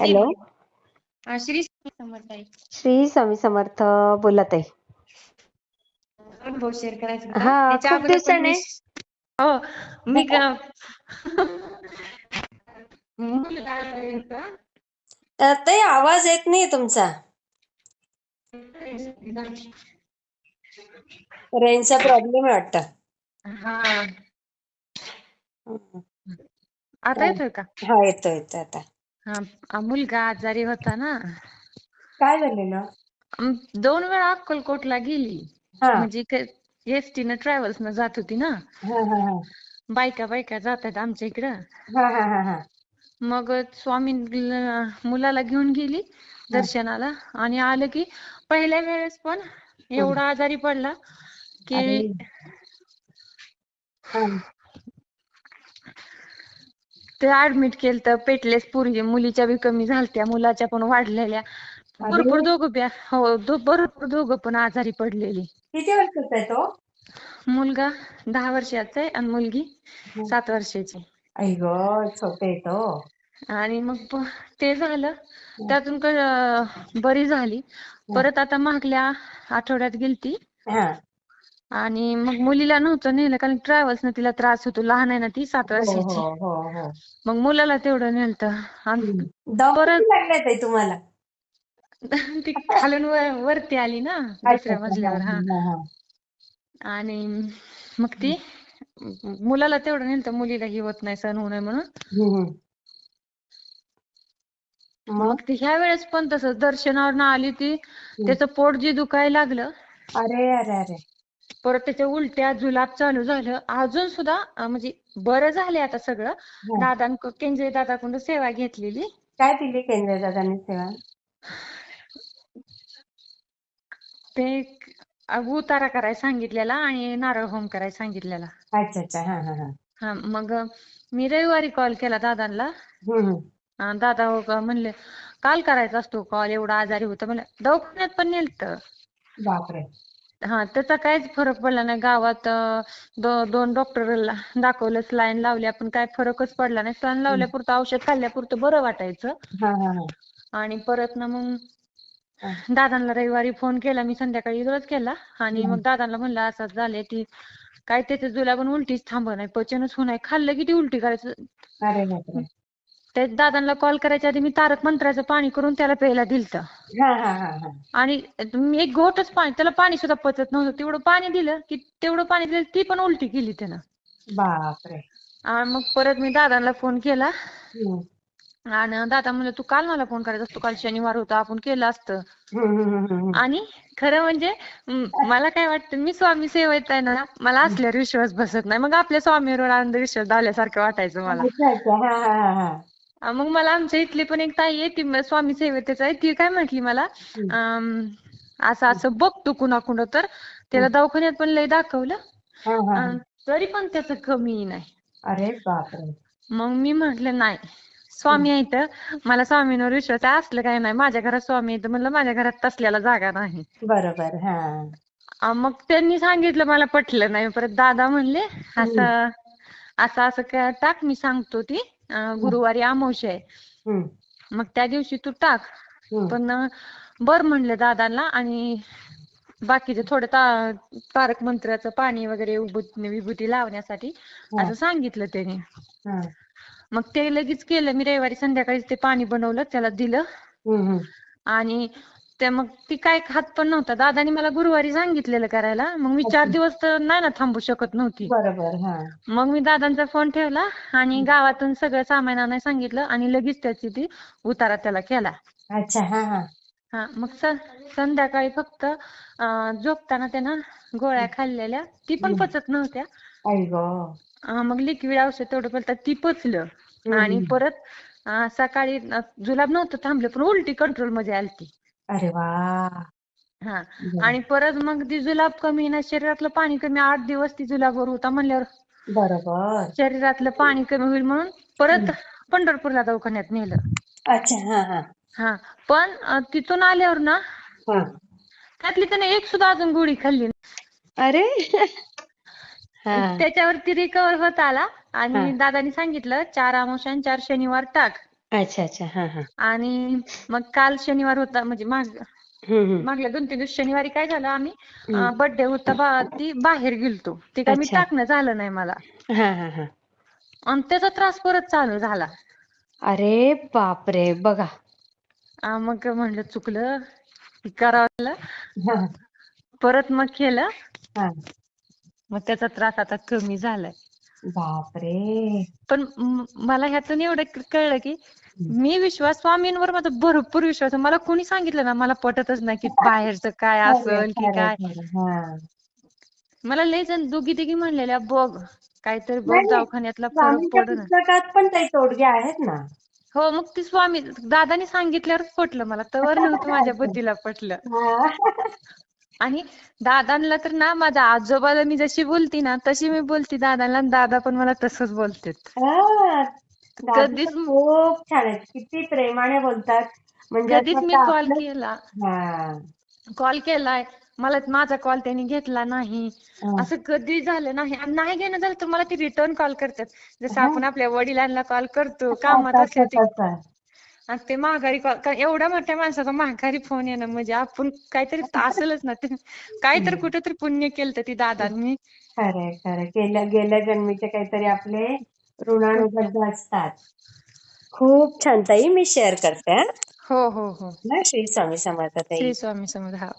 Hello Shri Swami Samarth Shri Swami Samarth बोलत आहे अनुभव शेअर करायचा होता. हा, खूप दिवसाने. हो मी क- ताई आवाज येत नाही तुमचा रेंजचा प्रॉब्लेम वाटतं हा. आता येतोय का? हा येतो येतो आता. हा मुलगा आजारी होता ना. काय झालेलं? अम, दोन वेळा अक्कलकोटला गेली. हा. म्हणजे एसटी न ट्रॅव्हल्स न जात होती ना. हा हा हा. बायका बायका जातात आमच्या इकडं. हा हा हा हा. मग स्वामी मुलाला घेऊन गेली दर्शनाला आणि आलं की पहिल्या वेळेस पण एवढा आजारी पडला की अरे. हा. ते ऍडमिट केलं तर पेटलेस पोरी मुलीच्या बी कमी झालत्या मुलाच्या पण वाढलेल्या. भरपूर दोघं बी हो दो- भरपूर दोघं पण आजारी पडलेली. किती वर्षाचा आहे तो? मुलगा दहा वर्षाचा आहे आणि मुलगी सात वर्षाची. आई ग छोटे आहे तो. आणि मग प- ते झालं. त्यातून क- अं, बरी झाली. परत आता मागल्या आठवड्यात गेलती. हा. आणि मग मुलीला नव्हतं नेलं कारण ट्रॅव्हल्स न तिला त्रास होतो. लहान आहे ना ती सात हो वर्षाची. हो हो. हो मग मुलाला तेवढं नेलतं. आणि परत- किती लागले ताई तुम्हाला? ती खालून वर- वरती आली ना दुसऱ्या. मजल्यावर हा. आणि मग ती मुलाला तेवढं नेलतं. मुलीला ही होत नाही सहन होऊ नये म्हणून. मग? मग ती ह्या वेळेस पण तसंच. दर्शनावर आली ती. त्याचं पोट जे दुखायला लागलं. अरे अरे अरे. परत त्याच्या उलट्या जुलाब चालू झालं. अजून सुद्धा अं, म्हणजे बरं झाले आता सगळं. हा. दादा केंद्रे दादाकडून सेवा घेतलेली. काय दिली केंद्र दादांनी सेवा? ते एक, उतारा करायला सांगितलेला आणि नारळ होम करायला सांगितलेला. अच्छा अच्छा. हा हा हा. हा मग मी रविवारी कॉल केला दादांना हम्म, हम्म. अं, दादा हो का म्हणले काल करायचा असतो कॉल एवढा आजारी होता. म्हणलं दवाखान्यात पण नेलतं. बापरे. हा त्याचा काहीच फरक पडला नाही. गावात दो, दोन डॉक्टर दाखवलं सलाईन लावल्या पण काय फरकच पडला नाही. सलाईन लावल्यापुरतं औषध खाल्ल्यापुरतं बरं वाटायचं. आणि परत ना मग. दादांना रविवारी फोन केला. मी संध्याकाळी रोज केला. आणि मग दादांना म्हणलं असंच झाले ती काय त्याचं जुलाब आणि उलटीच थांब नाही. पचनच होणार खाल्लं की ती उलटी करायचं? त्या दादांना कॉल करायच्या आधी मी तारक मंत्राचं पाणी करून त्याला प्यायला दिलतं. हा हा हा हा. आणि मी एक घोटच पाणी त्याला पाणी सुद्धा पचत नव्हतं. तेवढं पाणी दिलं की तेवढं पाणी दिलं ती पण उलटी केली त्यानं. बापरे. आणि मग परत मी दादांना फोन केला. हम्म. आणि दादा म्हणले तू काल मला फोन करायचा असतो काल शनिवार होता आपण केलं असतं. हम्म, हम्म, हम्म, हम्म. आणि खरं म्हणजे म, मला काय वाटतं मी स्वामी सेवेत आहे ना मला असल्यावर विश्वास बसत नाही. मग आपल्या स्वामीवर अंधविश्वास दावल्यासारखं वाटायचं मला. अच्छा अच्छा हा हा हा हा. अं, मग मला आमच्या इथली पण एक ताई आहे ती म- स्वामी सेवेतच आहे. ती काय म्हटली मला अं, असं असं बघ तू कुणाकुणं तर. त्याला दवाखान्यात पण लय दाखवलं. हा हा. अं, तरी पण त्याचं कमी नाही. अरे बापरे. मग मी म्हटलं नाही स्वामी आहे तर मला स्वामींवर विश्वास आहे. असलं काही नाही. माझ्या घरात स्वामी आहे तर म्हणलं माझ्या घरात तसल्याला जागा नाही. बरोबर हा. अं, मग त्यांनी सांगितलं मला पटलं नाही. परत दादा म्हणले असं असं असं का टाक मी सांगतो ती. गुरुवारी अमावस्या आहे. मग त्या दिवशी तू टाक. पण बर म्हणले दादांना आणि बाकीचे थोडं ता तारक मंत्राचं पाणी वगैरे विभूती लावण्यासाठी असं सांगितलं त्याने. मग ते लगेच केलं. मी रविवारी संध्याकाळी ते पाणी बनवलं त्याला दिलं. आणि ते मग ती काय खात पण नव्हता. दादानी मला गुरुवारी सांगितलेलं करायला. मग मी चार दिवस तर नाही ना थांबू शकत नव्हती. बरोबर हा. मग मी दादांचा फोन ठेवला आणि गावातून सगळं सामान आणायला सांगितलं आणि लगेच त्याची ती उतारा त्याला केला. अच्छा हा हा. हा मग स- संध्याकाळी फक्त अं, झोपताना त्यानं गोळ्या खाल्लेल्या. ती पण पचत नव्हत्या. आई गो. अं, मग लिक्विड औषध तेवढं पडतं ती पचलं. आणि परत अं, सकाळी अं, जुलाब नव्हतं थांबलं पण उलटी कंट्रोलमध्ये आलती. अरे वा. हा. आणि परत मग ती जुलाब कमी ना शरीरातलं पाणी कमी आठ दिवस ती जुलाबवर होता म्हणल्यावर. बरोबर. शरीरातलं पाणी कमी होईल म्हणून परत पंढरपूरला दवाखान्यात नेलं. अच्छा हा हा. हा. पण अं, तिथून आल्यावर ना हा. त्यातली त्याने एक सुद्धा अजून गोळी खाल्ली. अरे. हा. त्याच्यावरती रिकवर होत आला आणि दादानी सांगितलं चार अमावस्या आणि चार शनिवार टाक. अच्छा अच्छा. हा हा. आणि मग काल शनिवार होता म्हणजे माग मागल्या दोन तीन दिवस शनिवारी काय झालं आम्ही. बर्थडे होता बा ती बाहेर गेलतो. ते काय मी अच्छा. टाकणं झालं नाही मला. हा हा हा. आणि त्याचा त्रास परत चालू झाला. अरे बापरे बघा. मग म्हणलं चुकलं हे करावं. हा. परत मग केलं. हा. मग त्याचा त्रास आता कमी झालाय. बापरे. पण म- मला ह्यातून एवढं क- कळलं की मी विश्वास स्वामींवर माझा भरपूर विश्वास आहे मला कोणी सांगितलं ना मला पटतच नाही की बाहेरचं काय असेल की काय. मला लय जण दोघी तिघी म्हणलेल्या बघ काहीतरी बघ. दवाखान्यातला फरक पुस्तकात पण काही तोडगे आहेत ना हो मग ती स्वामी दादानी सांगितल्यावर पटलं मला तवर नव्हतं माझ्या बुद्धीला पटलं. आणि दादांना तर ना माझ्या आजोबाला मी जशी बोलती ना तशी मी बोलती दादाला आणि दादा पण मला तसंच बोलतात. दादू कधीच तर खूप छान आहेत. किती प्रेमाने बोलतात. म्हणजे कधीच असं मी वाटतं कॉल आपलं- केला. हा. कॉल केलाय. मला माझा कॉल त्यांनी घेतला नाही. हा. असं कधी झालं नाही. आणि नाही घेणं झालं तर मला ते रिटर्न कॉल करतात. जसं आपण आपल्या वडिलांना कॉल करतो. कामात तसं, असलं ते तसं. आणि ते माघारी कॉल कारण एवढ्या मोठ्या माणसाचा माघारी फोन येणं म्हणजे आपण काहीतरी असेलच ना. ते काहीतरी कुठेतरी पुण्य केलं ती दादांनी. खरंय खरं गेल्या गेल्या जन्मीचे काहीतरी आपले ऋणानुबंध असतात. खूप छान. ताई मी शेअर करते हा. हो हो हो. ना श्री स्वामी समर्थ ताई. श्री स्वामी समर्थ हा.